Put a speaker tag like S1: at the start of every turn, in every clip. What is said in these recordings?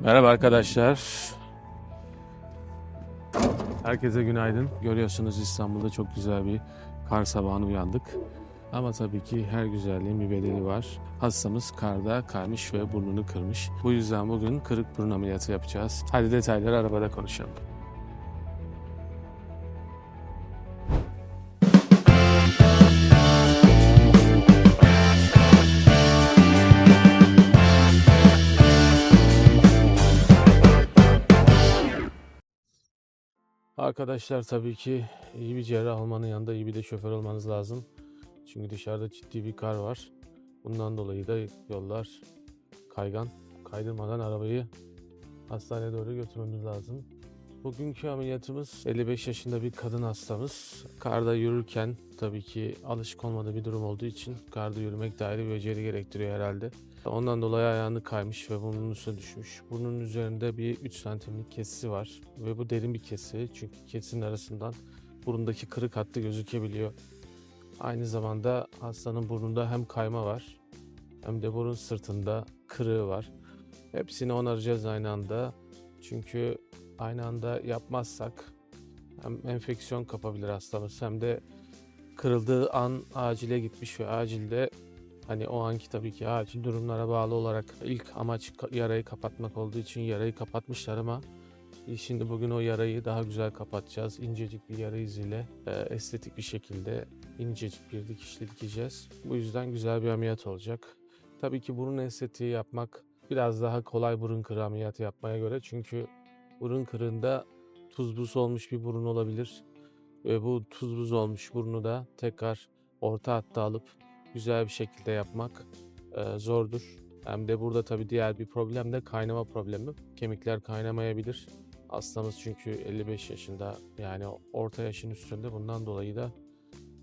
S1: Merhaba arkadaşlar. Herkese günaydın. Görüyorsunuz İstanbul'da çok güzel bir kar sabahına uyandık. Ama tabii ki her güzelliğin bir bedeli var. Hastamız karda kaymış ve burnunu kırmış. Bu yüzden bugün kırık burun ameliyatı yapacağız. Hadi detayları arabada konuşalım. Arkadaşlar tabii ki iyi bir cerrah olmanın yanında iyi bir de şoför olmanız lazım. Çünkü dışarıda ciddi bir kar var. Bundan dolayı da yollar kaygan. Kaydırmadan arabayı hastaneye doğru götürmemiz lazım. Bugünkü ameliyatımız 55 yaşında bir kadın hastamız. Karda yürürken tabii ki alışık olmadığı bir durum olduğu için karda yürümek de ayrı bir beceri gerektiriyor herhalde. Ondan dolayı ayağını kaymış ve burnunun üstüne düşmüş. Burnunun üzerinde bir 3 santimlik kesisi var ve bu derin bir kesi çünkü kesinin arasından burundaki kırık hattı gözükebiliyor. Aynı zamanda hastanın burnunda hem kayma var hem de burun sırtında kırığı var. Hepsini onaracağız aynı anda. Çünkü aynı anda yapmazsak hem enfeksiyon kapabilir hastamız hem de kırıldığı an acile gitmiş ve acilde hani o anki tabii ki acil durumlara bağlı olarak ilk amaç yarayı kapatmak olduğu için yarayı kapatmışlar ama e, şimdi bugün o yarayı daha güzel kapatacağız. İncecik bir yara iziyle e, estetik bir şekilde incecik bir dikişle dikeceğiz. Bu yüzden güzel bir ameliyat olacak. Tabii ki burun estetiği yapmak biraz daha kolay burun kırığı ameliyatı yapmaya göre çünkü burun kırığında tuz buz olmuş bir burun olabilir. Ve bu tuz buz olmuş burnu da tekrar orta hatta alıp güzel bir şekilde yapmak e, zordur. Hem de burada tabii diğer bir problem de kaynama problemi. Kemikler kaynamayabilir. Hastamız çünkü 55 yaşında yani orta yaşın üstünde bundan dolayı da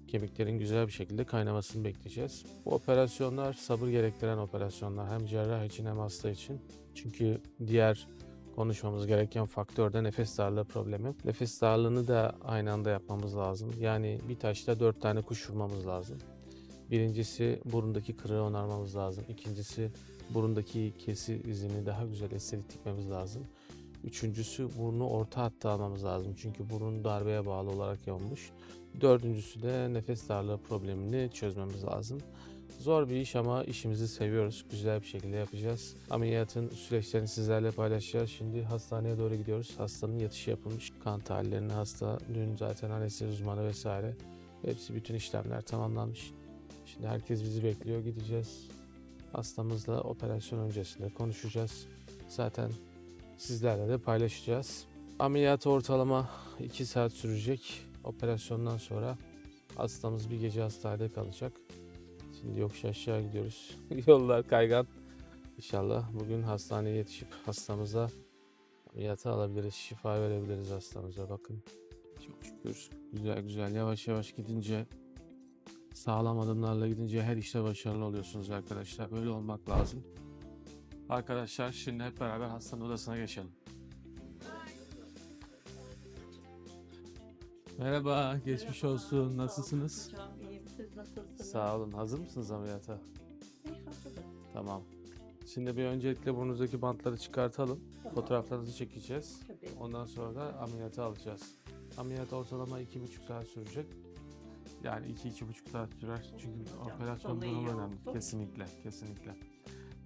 S1: kemiklerin güzel bir şekilde kaynamasını bekleyeceğiz. Bu operasyonlar sabır gerektiren operasyonlar hem cerrah için hem hasta için. Çünkü diğer konuşmamız gereken faktör de nefes darlığı problemi. Nefes darlığını da aynı anda yapmamız lazım. Yani bir taşla dört tane kuş vurmamız lazım. Birincisi burundaki kırığı onarmamız lazım. İkincisi burundaki kesi izini daha güzel estetik dikmemiz lazım. Üçüncüsü burnu orta hatta almamız lazım. Çünkü burun darbeye bağlı olarak yanmış. Dördüncüsü de nefes darlığı problemini çözmemiz lazım. Zor bir iş ama işimizi seviyoruz. Güzel bir şekilde yapacağız. Ameliyatın süreçlerini sizlerle paylaşacağız. Şimdi hastaneye doğru gidiyoruz. Hastanın yatışı yapılmış. Kan tahlillerini hasta, dün zaten anestezi uzmanı vesaire. Hepsi bütün işlemler tamamlanmış. Şimdi herkes bizi bekliyor. Gideceğiz. Hastamızla operasyon öncesinde konuşacağız. Zaten sizlerle de paylaşacağız. Ameliyat ortalama 2 saat sürecek. Operasyondan sonra hastamız bir gece hastanede kalacak. Şimdi yokuş aşağı gidiyoruz. Yollar kaygan. İnşallah bugün hastaneye yetişip hastamıza ameliyatı alabiliriz. Şifa verebiliriz hastamıza. Bakın çok şükür güzel güzel yavaş yavaş gidince sağlam adımlarla gidince her işte başarılı oluyorsunuz arkadaşlar. Böyle olmak lazım. Arkadaşlar şimdi hep beraber hastanın odasına geçelim. Merhaba, geçmiş olsun. Nasılsınız?
S2: Çok iyiyim. Siz nasılsınız?
S1: Sağ olun. Hazır mısınız ameliyata?
S2: İyi, hazırım.
S1: Tamam. Şimdi bir öncelikle burnunuzdaki bantları çıkartalım.
S2: Tamam.
S1: Fotoğraflarınızı çekeceğiz.
S2: Tabii.
S1: Ondan sonra da ameliyata alacağız. Ameliyat ortalama iki buçuk saat sürecek. Yani iki iki buçuk saat sürer. Çünkü operasyon durumu önemli.
S2: olsun.
S1: Kesinlikle, kesinlikle.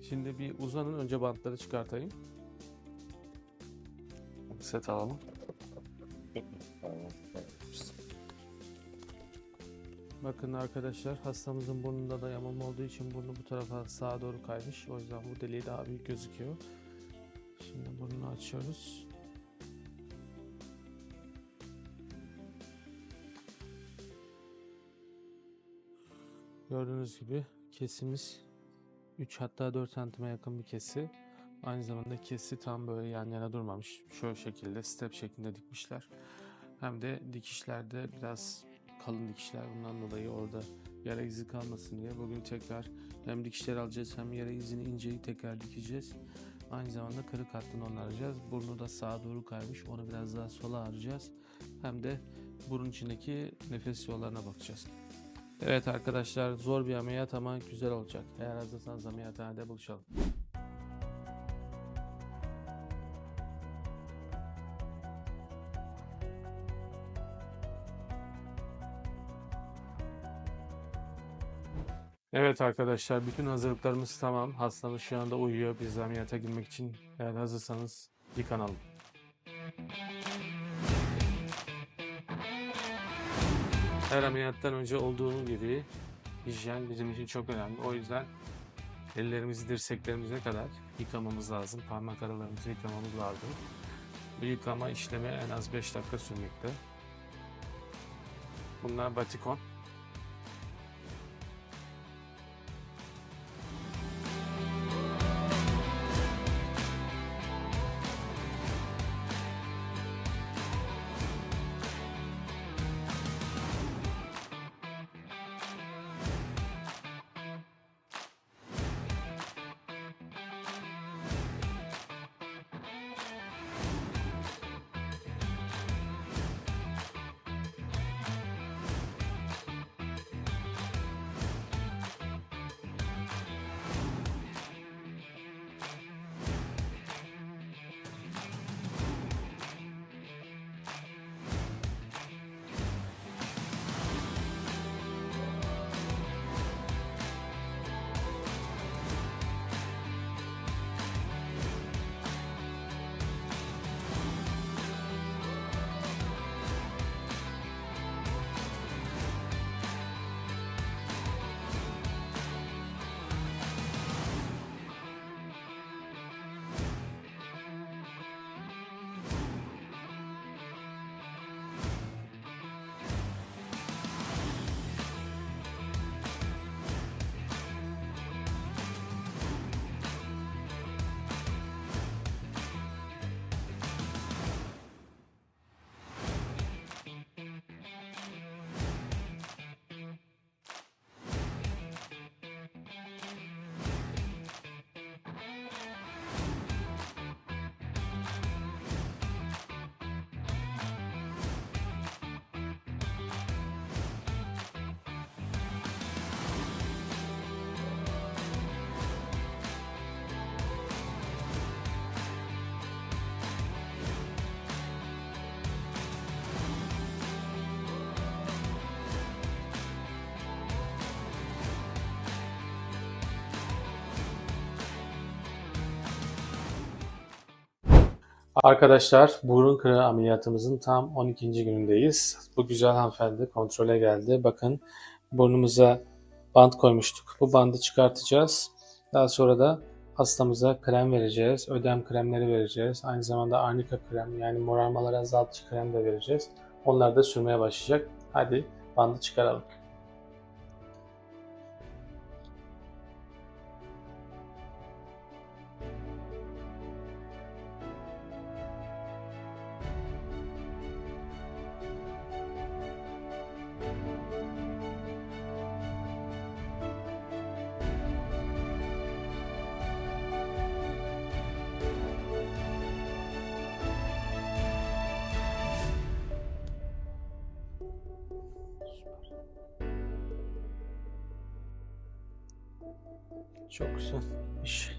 S1: Şimdi bir uzanın. Önce bantları çıkartayım. Set alalım. Bakın arkadaşlar hastamızın burnunda da yamulma olduğu için burnu bu tarafa sağa doğru kaymış. O yüzden bu deliği daha büyük gözüküyor. Şimdi burnunu açıyoruz. Gördüğünüz gibi kesimiz 3 hatta 4 santime yakın bir kesi. Aynı zamanda kesi tam böyle yan yana durmamış. Şöyle şekilde step şeklinde dikmişler. Hem de dikişlerde biraz kalın dikişler bundan dolayı orada yara izi kalmasın diye bugün tekrar hem dikişler alacağız hem yara izini inceyi tekrar dikeceğiz. Aynı zamanda kırık hattını onaracağız. Burnu da sağa doğru kaymış. Onu biraz daha sola harcayacağız. Hem de burun içindeki nefes yollarına bakacağız. Evet arkadaşlar zor bir ameliyat ama güzel olacak. Eğer hazırsanız ameliyathanede buluşalım. Evet arkadaşlar bütün hazırlıklarımız tamam. Hastamız şu anda uyuyor. Biz ameliyata girmek için eğer hazırsanız yıkanalım. Her ameliyattan önce olduğu gibi hijyen bizim için çok önemli. O yüzden ellerimizi dirseklerimize kadar yıkamamız lazım. Parmak aralarımızı yıkamamız lazım. Bu yıkama işlemi en az 5 dakika sürmekte. Bunlar batikon. Arkadaşlar burun kırığı ameliyatımızın tam 12. günündeyiz. Bu güzel hanımefendi kontrole geldi. Bakın burnumuza bant koymuştuk. Bu bandı çıkartacağız. Daha sonra da hastamıza krem vereceğiz. Ödem kremleri vereceğiz. Aynı zamanda arnika krem yani morarmaları azaltıcı krem de vereceğiz. Onlar da sürmeye başlayacak. Hadi bandı çıkaralım. Çok güzel iş.